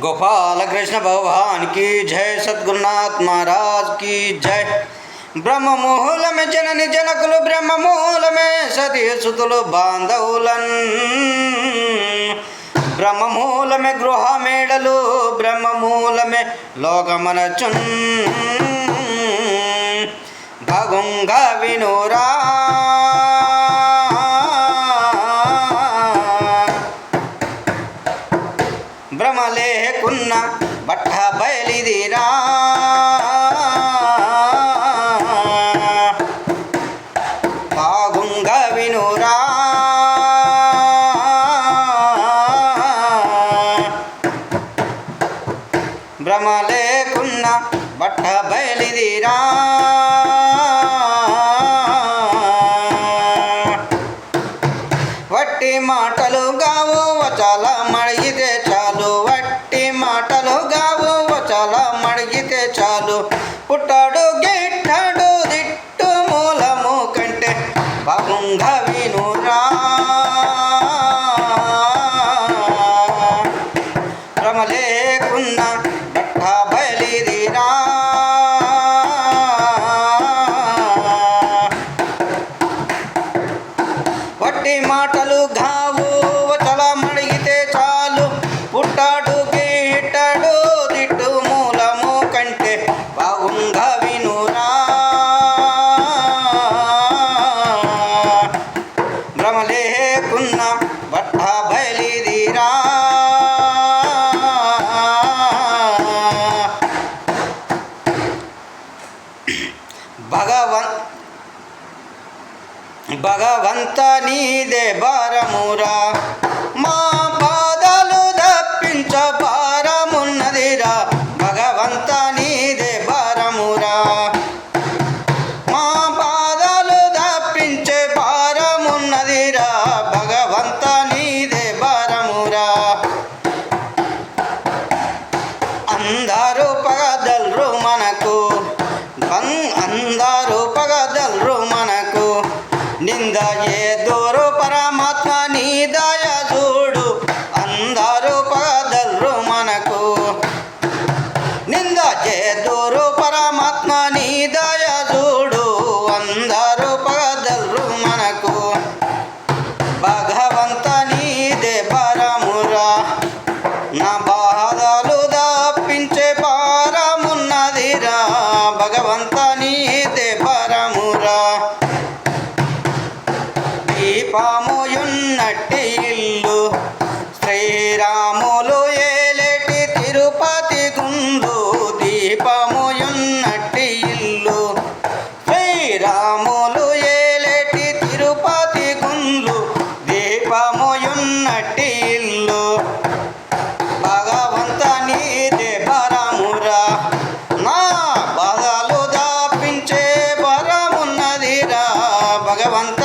गोपाल कृष्ण भगवान की जय सद्गुरुनाथ महाराज की जय బ్రహ్మ మూలమే జనని జనకులు బ్రహ్మ మూలమే సతీ సుతులు బాంధవులన్ బ్రహ్మ మూలమే గృహ మేడలు బ్రహ్మ మూలమే లోకమనచున్ భగుంగా వినురా లేకున్న బట్ట బయలిదిరా. బాగుంగా వినురా. భ్రమ లేకున్న బట్ట బయలిదిరా. మాటలు గావు వచాల మడిగితే చాలు. వట్టి మాటలు గావు వచాల మడిగితే చాలు. పుట్టాడు గిట్టాడు దిట్టు మూలము కంటే బాగుంగా వినురా. రమలేకున్న లేకున్న బట్ట మాటలు గావు వచల మడిగితే చాలు. పుట్టాడు గిట్టాడు దిట్టు మూలము కంటే బాగుంగా వినురా. భ్రమలేకున్న బట్ట బయలిదిరా. భగవన్ భగవంత నీదే భారమురా. మా పాదాలు దప్పించ భారమున్నదిరా. భగవంత నీదే భారమురా. మా పాదాలు దప్పించే భారమున్నదిరా. భగవంత నీదే భారమురా. అందరూ દોરો પરમાત્માની દયા જો దీపముయున్నట్టి ఇల్లు. శ్రీరాములు ఏలెటి తిరుపతి గుండు. దీపముయున్నట్టి ఇల్లు. శ్రీరాములు ఏలెటి తిరుపతి గుండు. దీపముయున్నట్టి ఇల్లు. భగవంత నీదే పరమురా నా బాధలు దాపించే పరమున్నదిరా భగవంత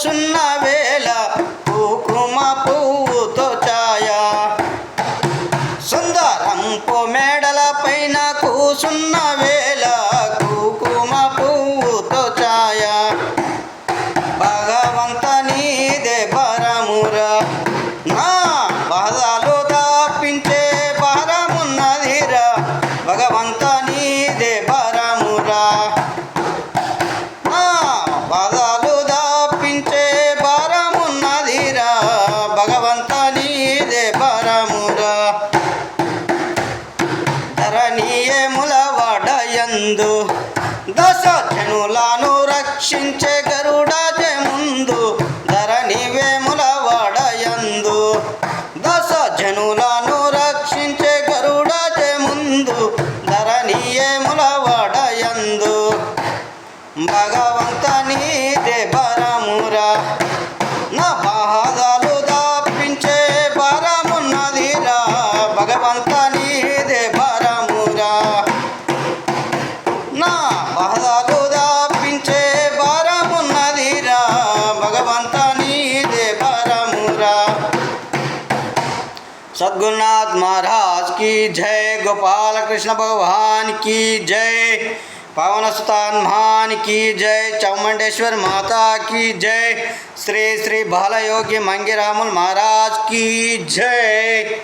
పూసున్న వేళ కుంకుమ పువ్వుతో ఛాయ. సుందరంపు మేడల పైన కూసున్న వేళ కుకుమ పువ్వుతో ఛాయ. భగవంత నీదే పరమురా. నా ధరణీయముల వడయందు దశ జనులను రక్షించే గరుడ ముందు. ధరణి వేముల వడయందు దశ జనులను రక్షించే గరుడ ముందు. ధరణీయముల వడయందు భగవంత దేవరమురా सद्गुरुनाथ महाराज की जय, गोपाल कृष्ण भगवान की जय, पवन सुतान महान की जय, चामुंडेश्वर माता की जय, श्री श्री बाल बालयोगी मंगीरामुल महाराज की जय।